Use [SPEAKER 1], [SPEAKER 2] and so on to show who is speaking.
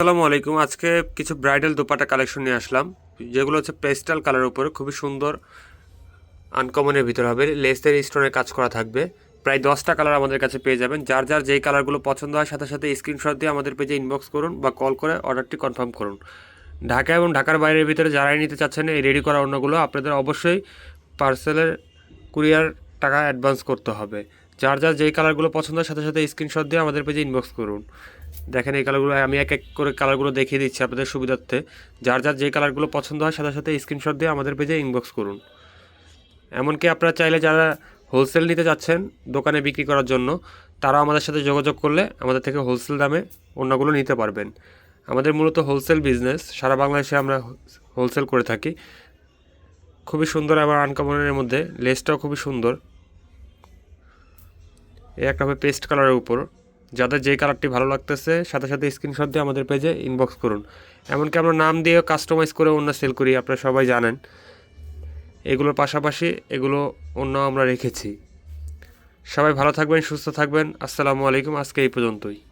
[SPEAKER 1] আসসালামু আলাইকুম। আজকে কিছু ব্রাইডাল দোপাটা কালেকশন নিয়ে আসলাম, যেগুলো হচ্ছে পেস্টাল কালারের উপরে, খুবই সুন্দর, আনকমনের ভিতর হবে, লেসের স্টোনের কাজ করা থাকবে। প্রায় দশটা কালার আমাদের কাছে পেয়ে যাবেন। যার যার যেই কালারগুলো পছন্দ হয়, সাথে সাথে স্ক্রিনশট দিয়ে আমাদের পেজে ইনবক্স করুন বা কল করে অর্ডারটি কনফার্ম করুন। ঢাকা এবং ঢাকার বাইরের ভিতরে যারাই নিতে চাচ্ছেন এই রেডি করা অন্যগুলো, আপনাদের অবশ্যই পার্সেলের কুরিয়ার টাকা অ্যাডভান্স করতে হবে। যার যার যেই কালারগুলো পছন্দ হয়, সাথে সাথে স্ক্রিনশট দিয়ে আমাদের পেজে ইনবক্স করুন। দেখেন এই কালারগুলো আমি এক এক করে কালারগুলো দেখিয়ে দিচ্ছি আপনাদের সুবিধার্থে। যার যার যে কালারগুলো পছন্দ হয়, সাথে সাথে স্ক্রিনশট দিয়ে আমাদের পেজে ইনবক্স করুন। এমনকি আপনারা চাইলে যারা হোলসেল নিতে যাচ্ছেন, দোকানে বিক্রি করার জন্য, তারাও আমাদের সাথে যোগাযোগ করলে আমাদের থেকে হোলসেল দামে অন্যগুলো নিতে পারবেন। আমাদের মূলত হোলসেল বিজনেস সারা বাংলাদেশে আমরা হোলসেল করে থাকি। খুবই সুন্দর আবার আনকমনের মধ্যে লেসটাও খুবই সুন্দর। এই একটা হবে পেস্ট কালারের উপর। যাদের যে কালারটি ভালো লাগতেছে, সাথে সাথে স্ক্রিনশট দিয়ে আমাদের পেজে ইনবক্স করুন। এমনকি আমরা নাম দিয়ে কাস্টমাইজ করে অন্য সেল করি, আপনারা সবাই জানেন। এগুলোর পাশাপাশি এগুলো অন্য আমরা রেখেছি। সবাই ভালো থাকবেন, সুস্থ থাকবেন। আসসালামু আলাইকুম, আজকে এই পর্যন্তই।